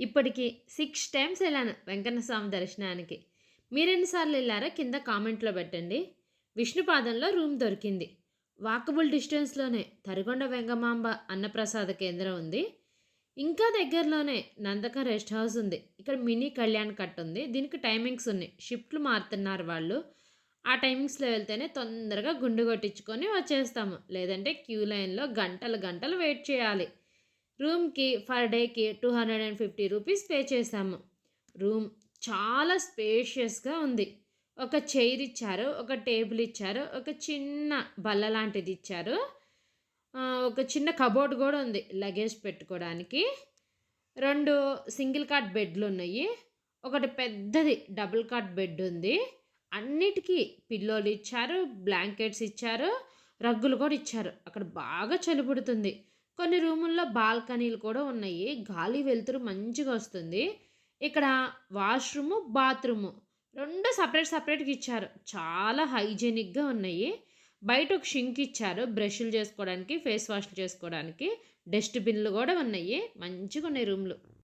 ఇప్పటికి six times వెళ్ళాను వెంకన్న స్వామి దర్శనానికి. మీరెన్నిసార్లు వెళ్ళారా కింద కామెంట్లో పెట్టండి. విష్ణుపాదంలో రూమ్ దొరికింది. వాకబుల్ డిస్టెన్స్లోనే తరిగొండ వెంగమాంబ అన్నప్రసాద కేంద్రం ఉంది. ఇంకా దగ్గరలోనే నందకం రెస్ట్ హౌస్ ఉంది. ఇక్కడ మినీ కళ్యాణ్ కట్ ఉంది. దీనికి టైమింగ్స్ ఉన్నాయి. షిఫ్ట్లు మారుతున్నారు వాళ్ళు. ఆ టైమింగ్స్లో వెళ్తేనే తొందరగా గుండు కొట్టించుకొని వచ్చేస్తాము. లేదంటే క్యూ లైన్లో గంటలు గంటలు వెయిట్ చేయాలి. రూమ్కి ఫర్ డేకి two hundred and fifty rupees pay చేశాము. రూమ్ చాలా స్పేషియస్గా ఉంది. ఒక చైర్ ఇచ్చారు ఒక టేబుల్ ఇచ్చారు ఒక చిన్న బల్ల లాంటిది ఇచ్చారు. ఒక చిన్న కబోర్డ్ కూడా ఉంది లగేజ్ పెట్టుకోవడానికి రెండు సింగిల్ కాట్ బెడ్లు ఉన్నాయి. ఒకటి పెద్దది డబుల్ కాట్ బెడ్ ఉంది. అన్నిటికీ పిల్లోలు ఇచ్చారు బ్లాంకెట్స్ ఇచ్చారు రగ్గులు కూడా ఇచ్చారు. అక్కడ బాగా చలి పుడుతుంది. కొన్ని రూముల్లో బాల్కనీలు కూడా ఉన్నాయి. గాలి వెలుతురు మంచిగా వస్తుంది. ఇక్కడ వాష్రూము బాత్రూము రెండు సపరేట్ సపరేట్గా ఇచ్చారు. చాలా హైజీనిక్గా ఉన్నాయి. బయట ఒక షింక్ ఇచ్చారు బ్రష్లు చేసుకోవడానికి ఫేస్ వాష్లు చేసుకోవడానికి. డస్ట్బిన్లు కూడా ఉన్నాయి. మంచిగా ఉన్నాయి రూమ్లు.